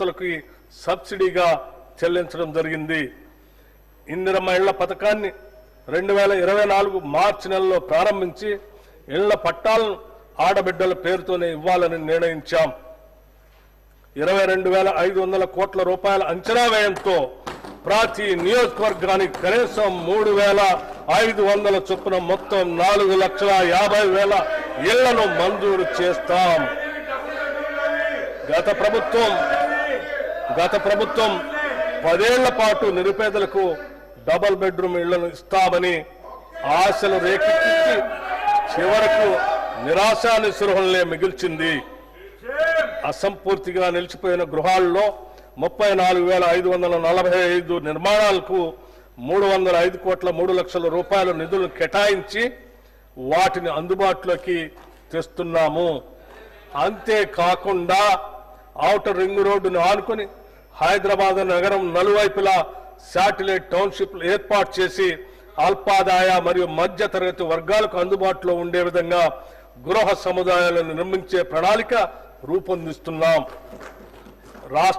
రైతులకి సబ్సిడీగా చెల్లించడం జరిగింది. ఇందిరమ్మ ఇళ్ళ పథకాన్ని రెండు వేల ఇరవై నాలుగు మార్చి నెలలో ప్రారంభించి ఇళ్ళ పట్టాలను ఆడబిడ్డల పేరుతోనే ఇవ్వాలని నిర్ణయించాం. ఇరవై రెండు వేల ఐదు వందల కోట్ల రూపాయల అంచనా వ్యయంతో ప్రతి నియోజకవర్గానికి కనీసం మూడు వేల ఐదు వందల చొప్పున మొత్తం నాలుగు లక్షల యాభై వేల ఇళ్ళను మంజూరు చేస్తాం. గత ప్రభుత్వం గత ప్రభుత్వం పదేళ్ళ పాటు నిరుపేదలకు డబల్ బెడ్రూమ్ ఇళ్ళను ఇస్తామని ఆశలు రేకెత్తించి చివరకు నిరాశా నిస్పృహలనే మిగిల్చింది. అసంపూర్తిగా నిలిచిపోయిన గృహాల్లో ముప్పై నాలుగు వేల ఐదు వందల నలభై ఐదు నిర్మాణాలకు మూడు వందల ఐదు కోట్ల మూడు లక్షల రూపాయల నిధులు కేటాయించి వాటిని అందుబాటులోకి తెస్తున్నాము. అంతేకాకుండా ఔటర్ రింగ్ రోడ్డును ఆనుకొని హైదరాబాద్ నగరం నలువైపులా శాటిలైట్ టౌన్షిప్లు ఏర్పాటు చేసి అల్పాదాయ మరియు మధ్య తరగతి వర్గాలకు అందుబాటులో ఉండే విధంగా గృహ సముదాయాలను నిర్మించే ప్రణాళిక రూపొందిస్తున్నాం. రాష్ట్ర